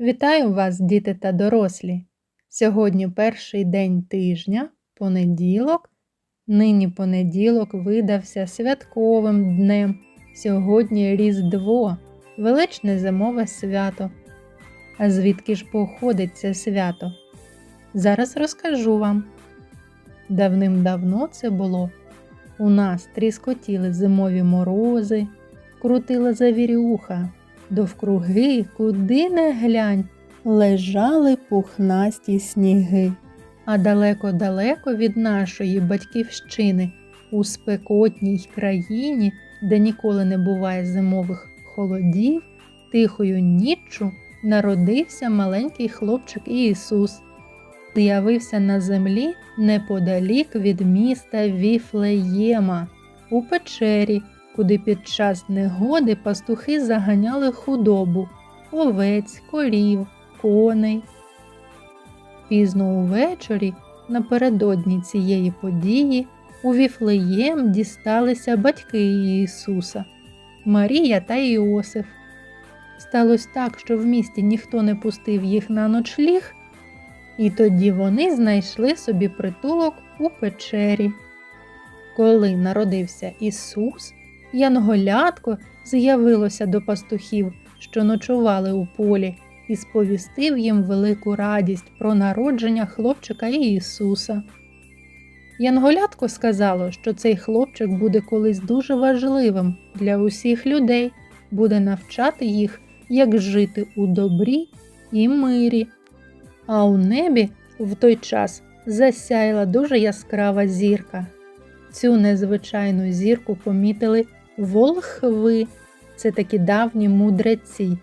Вітаю вас, діти та дорослі! Сьогодні перший день тижня, понеділок. Нині понеділок видався святковим днем. Сьогодні Різдво, величне зимове свято. А звідки ж походить це свято? Зараз розкажу вам. Давним-давно це було. У нас тріскотіли зимові морози, крутила завірюха, довкруги, куди не глянь, лежали пухнасті сніги. А далеко-далеко від нашої батьківщини, у спекотній країні, де ніколи не буває зимових холодів, тихою ніччю народився маленький хлопчик Ісус. З'явився на землі неподалік від міста Віфлеєма, у печері, куди під час негоди пастухи заганяли худобу, овець, корів, коней. Пізно увечері, напередодні цієї події, у Віфлеєм дісталися батьки Ісуса Марія та Іосиф. Сталося так, що в місті ніхто не пустив їх на ночліг, і тоді вони знайшли собі притулок у печері. Коли народився Ісус, Янголятко з'явилося до пастухів, що ночували у полі, і сповістив їм велику радість про народження хлопчика Ісуса. Янголятко сказало, що цей хлопчик буде колись дуже важливим для усіх людей, буде навчати їх, як жити у добрі і мирі. А у небі в той час засяяла дуже яскрава зірка. Цю незвичайну зірку помітили волхви, це такі давні мудреці,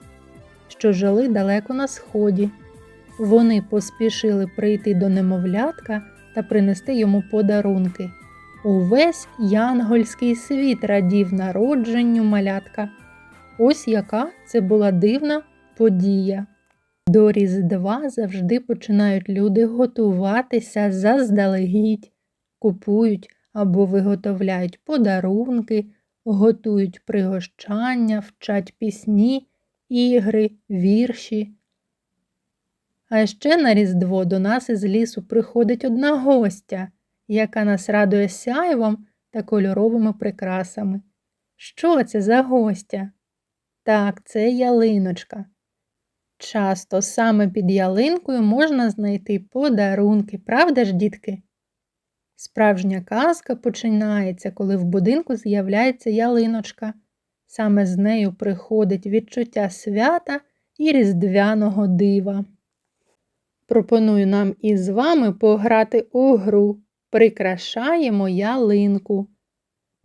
що жили далеко на сході. Вони поспішили прийти до немовлятка та принести йому подарунки. Увесь янгольський світ радів народженню малятка. Ось яка це була дивна подія. До Різдва завжди починають люди готуватися заздалегідь, купують або виготовляють подарунки, готують пригощання, вчать пісні, ігри, вірші. А ще на Різдво до нас із лісу приходить одна гостя, яка нас радує сяйвом та кольоровими прикрасами. Що це за гостя? Так, це ялиночка. Часто саме під ялинкою можна знайти подарунки, правда ж, дітки? Справжня казка починається, коли в будинку з'являється ялиночка. Саме з нею приходить відчуття свята і різдвяного дива. Пропоную нам із вами пограти у гру Прикрашаємо ялинку.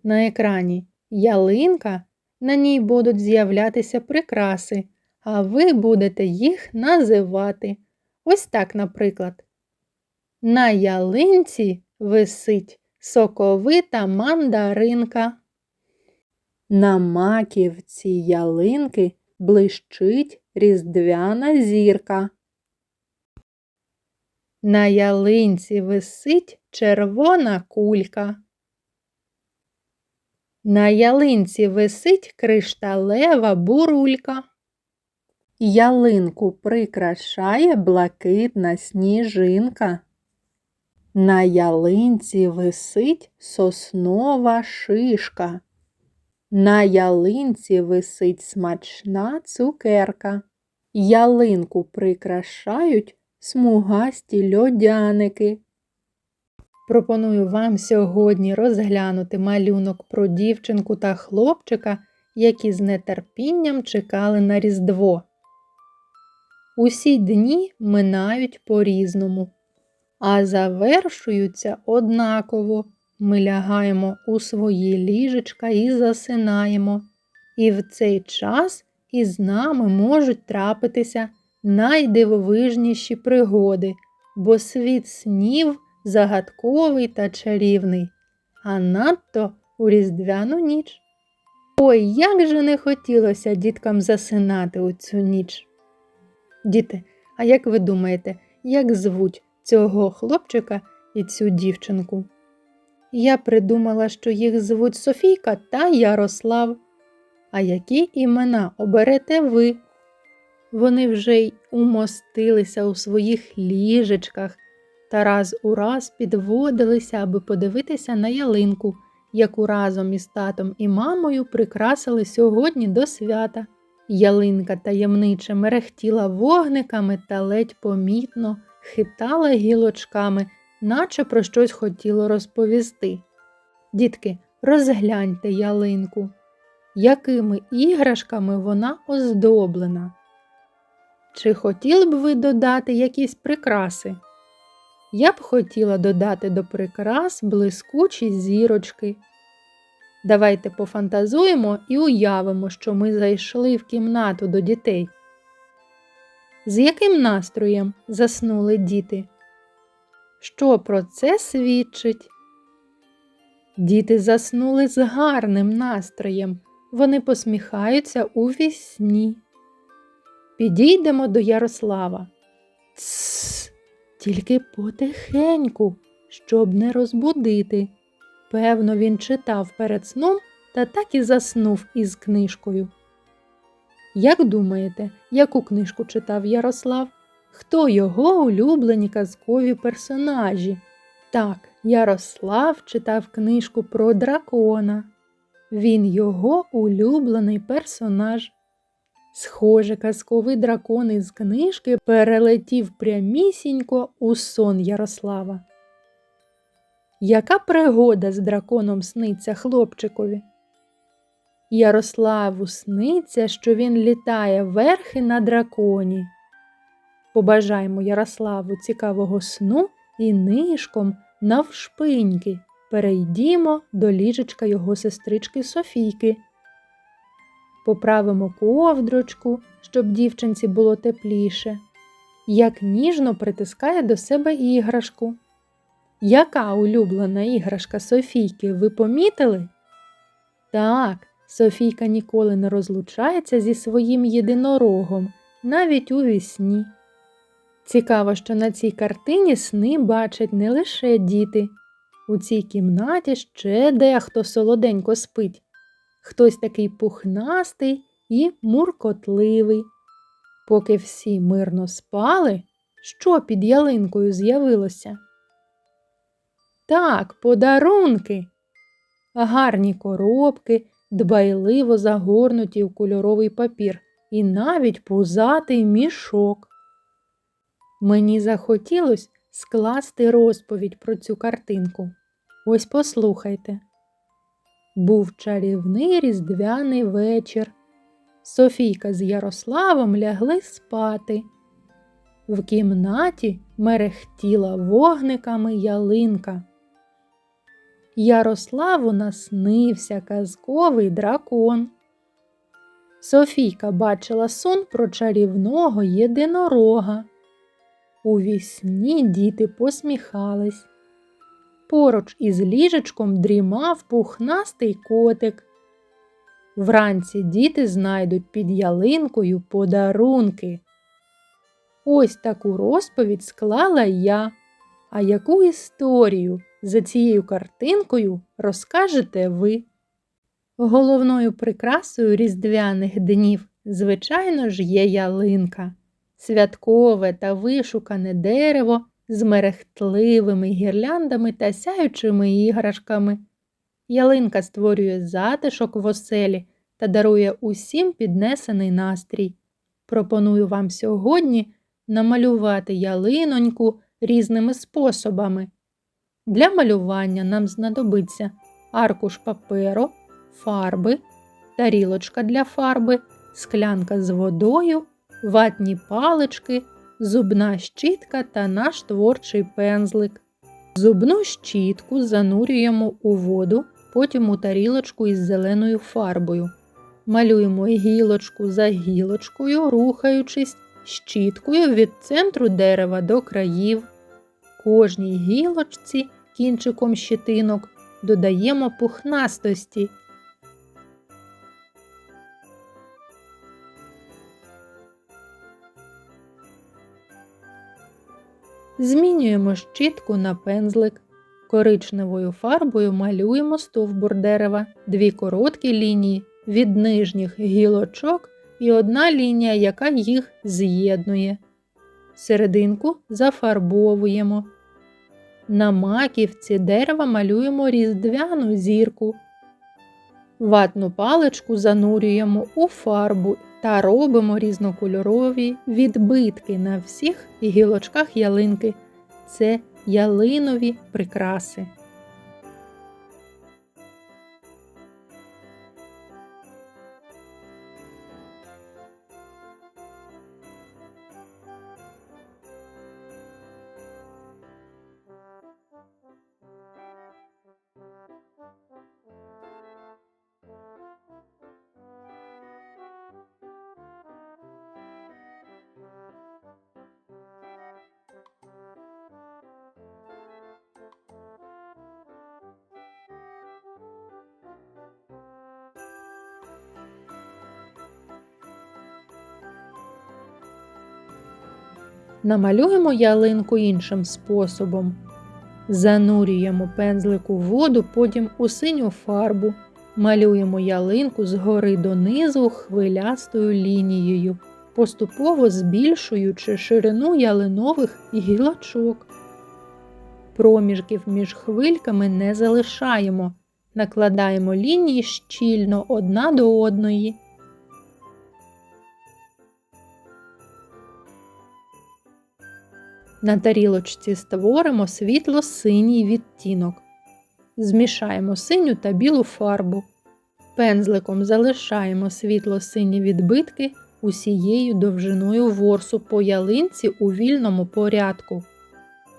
На екрані ялинка, на ній будуть з'являтися прикраси а ви будете їх називати. Ось так, наприклад. На ялинці висить соковита мандаринка. На маківці ялинки блищить різдвяна зірка. На ялинці висить червона кулька. На ялинці висить кришталева бурулька. Ялинку прикрашає блакитна сніжинка. На ялинці висить соснова шишка. На ялинці висить смачна цукерка. Ялинку прикрашають смугасті льодяники. Пропоную вам сьогодні розглянути малюнок про дівчинку та хлопчика, які з нетерпінням чекали на Різдво. Усі дні минають по-різному, а завершуються однаково. Ми лягаємо у свої ліжечка і засинаємо. І в цей час із нами можуть трапитися найдивовижніші пригоди, бо світ снів загадковий та чарівний, а надто у різдвяну ніч. Ой, як же не хотілося діткам засинати у цю ніч. Діти, а як ви думаєте, як звуть цього хлопчика і цю дівчинку? Я придумала, що їх звуть Софійка та Ярослав. А які імена оберете ви? Вони вже й умостилися у своїх ліжечках та раз у раз підводилися, аби подивитися на ялинку, яку разом із татом і мамою прикрасили сьогодні до свята. Ялинка таємниче мерехтіла вогниками та ледь помітно хитала гілочками, наче про щось хотіло розповісти. Дітки, розгляньте ялинку, якими іграшками вона оздоблена. Чи хотіли б ви додати якісь прикраси? Я б хотіла додати до прикрас блискучі зірочки. Давайте пофантазуємо і уявимо, що ми зайшли в кімнату до дітей. З яким настроєм заснули діти? Що про це свідчить? Діти заснули з гарним настроєм. Вони посміхаються у вісні. Підійдемо до Ярослава. Тсс, тільки потихеньку, щоб не розбудити. Певно, він читав перед сном та так і заснув із книжкою. Як думаєте, яку книжку читав Ярослав? Хто його улюблені казкові персонажі? Так, Ярослав читав книжку про дракона. Він його улюблений персонаж. Схоже, казковий дракон із книжки перелетів прямісінько у сон Ярослава. Яка пригода з драконом сниться хлопчикові? Ярославу сниться, що він літає верхи на драконі. Побажаймо Ярославу цікавого сну і нишком навшпиньки перейдімо до ліжечка його сестрички Софійки. Поправимо ковдрочку, щоб дівчинці було тепліше, як ніжно притискає до себе іграшку. Яка улюблена іграшка Софійки, ви помітили? Так, Софійка ніколи не розлучається зі своїм єдинорогом, навіть у вісні. Цікаво, що на цій картині сни бачать не лише діти. У цій кімнаті ще дехто солоденько спить. Хтось такий пухнастий і муркотливий. Поки всі мирно спали, що під ялинкою з'явилося? Так, подарунки, гарні коробки, дбайливо загорнуті у кольоровий папір, і навіть пузатий мішок. Мені захотілось скласти розповідь про цю картинку. Ось послухайте. Був чарівний різдвяний вечір. Софійка з Ярославом лягли спати. В кімнаті мерехтіла вогниками ялинка. Ярославу наснився казковий дракон. Софійка бачила сон про чарівного єдинорога. У вісні діти посміхались. Поруч із ліжечком дрімав пухнастий котик. Вранці діти знайдуть під ялинкою подарунки. Ось таку розповідь склала я. А яку історію за цією картинкою розкажете ви? Головною прикрасою різдвяних днів, звичайно ж, є ялинка, святкове та вишукане дерево з мерехтливими гірляндами та сяючими іграшками. Ялинка створює затишок в оселі та дарує усім піднесений настрій. Пропоную вам сьогодні намалювати ялиноньку різними способами. Для малювання нам знадобиться аркуш паперу, фарби, тарілочка для фарби, склянка з водою, ватні палички, зубна щітка та наш творчий пензлик. Зубну щітку занурюємо у воду, потім у тарілочку із зеленою фарбою. Малюємо гілочку за гілочкою, рухаючись щіткою від центру дерева до країв. Кожній гілочці кінчиком щитинок додаємо пухнастості. Змінюємо щітку на пензлик. Коричневою фарбою малюємо стовбур дерева, дві короткі лінії від нижніх гілочок і одна лінія, яка їх з'єднує. Серединку зафарбовуємо. На маківці дерева малюємо різдвяну зірку. Ватну паличку занурюємо у фарбу та робимо різнокольорові відбитки на всіх гілочках ялинки. Це ялинові прикраси. Намалюємо ялинку іншим способом. Занурюємо пензлик у воду, потім у синю фарбу. Малюємо ялинку згори донизу хвилястою лінією, поступово збільшуючи ширину ялинових гілочок. Проміжків між хвильками не залишаємо. Накладаємо лінії щільно одна до одної. На тарілочці створимо світло-синій відтінок. Змішаємо синю та білу фарбу. Пензликом залишаємо світло-сині відбитки усією довжиною ворсу по ялинці у вільному порядку.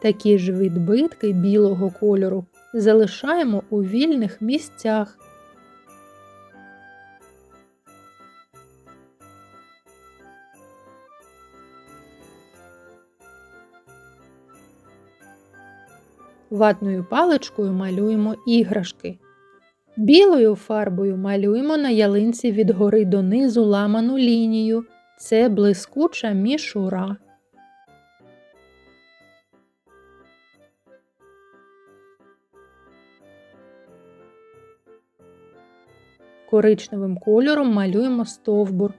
Такі ж відбитки білого кольору залишаємо у вільних місцях. Ватною паличкою малюємо іграшки. Білою фарбою малюємо на ялинці від гори донизу ламану лінію. Це блискуча мішура. Коричневим кольором малюємо стовбур,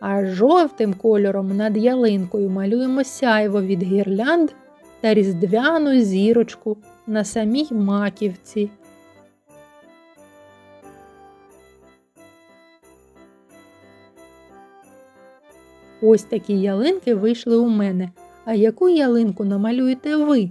а жовтим кольором над ялинкою малюємо сяйво від гірлянд та різдвяну зірочку на самій маківці. Ось такі ялинки вийшли у мене. А яку ялинку намалюєте ви?